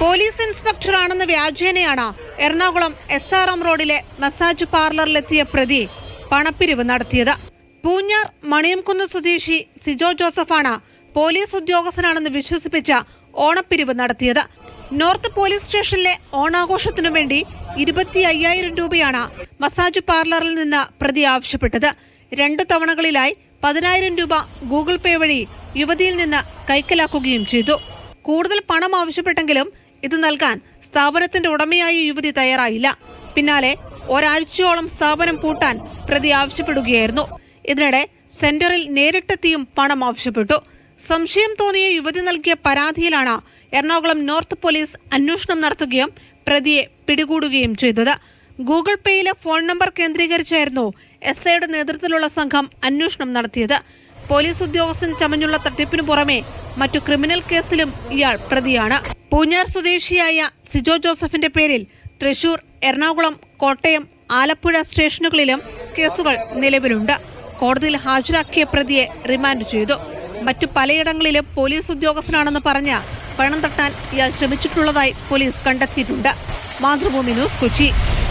Police ഇൻസ്പെക്ടറാണെന്ന വ്യാജേനയാണ് Ernakulam S R M റോഡിലെ മസാജ് പാർലറിലെത്തിയ പ്രതി പണപ്പിരിവ് നടത്തിയത്. പൂഞ്ഞാർ മണിയംകുന്ന് സ്വദേശി സിജോ ജോസഫാണ് പോലീസ് ഉദ്യോഗസ്ഥനാണെന്ന് വിശ്വസിപ്പിച്ച ഓണപ്പിരിവ് നടത്തിയത്. നോർത്ത് പോലീസ് സ്റ്റേഷനിലെ ഓണാഘോഷത്തിനു വേണ്ടി ഇരുപത്തി അയ്യായിരം രൂപയാണ് മസാജ് പാർലറിൽ നിന്ന് പ്രതി ആവശ്യപ്പെട്ടത്. രണ്ടു തവണകളിലായി പതിനായിരം രൂപ ഗൂഗിൾ പേ വഴി യുവതിയിൽ നിന്ന് കൈക്കലാക്കുകയും ചെയ്തു. കൂടുതൽ പണം ആവശ്യപ്പെട്ടെങ്കിലും ഇത് നൽകാൻ സ്ഥാപനത്തിന്റെ ഉടമയായ യുവതി തയ്യാറായില്ല. പിന്നാലെ ഒരാഴ്ചയോളം സ്ഥാപനം പൂട്ടാൻ പ്രതി ആവശ്യപ്പെടുകയായിരുന്നു. ഇതിനിടെ സെന്ററിൽ നേരിട്ടെത്തിയും പണം ആവശ്യപ്പെട്ടു. സംശയം തോന്നിയ യുവതി നൽകിയ പരാതിയിലാണ് എറണാകുളം നോർത്ത് പോലീസ് അന്വേഷണം നടത്തുകയും പ്രതിയെ പിടികൂടുകയും ചെയ്തത്. ഗൂഗിൾ പേയിലെ ഫോൺ നമ്പർ കേന്ദ്രീകരിച്ചായിരുന്നു എസ് ഐയുടെ നേതൃത്വത്തിലുള്ള സംഘം അന്വേഷണം നടത്തിയത്. പോലീസ് ഉദ്യോഗസ്ഥൻ ചമഞ്ഞുള്ള തട്ടിപ്പിനു പുറമെ മറ്റു ക്രിമിനൽ കേസിലും ഇയാൾ പ്രതിയാണ്. പൂഞ്ഞാർ സ്വദേശിയായ സിജോ ജോസഫിന്റെ പേരിൽ തൃശൂർ എറണാകുളം കോട്ടയം ആലപ്പുഴ സ്റ്റേഷനുകളിലും കേസുകൾ നിലവിലുണ്ട്. കോടതിയിൽ ഹാജരാക്കിയ പ്രതിയെ റിമാൻഡ് ചെയ്തു. മറ്റു പലയിടങ്ങളിലും പോലീസ് ഉദ്യോഗസ്ഥനാണെന്ന് പറഞ്ഞ പണം തട്ടാൻ ഇയാൾ ശ്രമിച്ചിട്ടുള്ളതായി പോലീസ് കണ്ടെത്തിയിട്ടുണ്ട്. മാതൃഭൂമി ന്യൂസ് കൊച്ചി.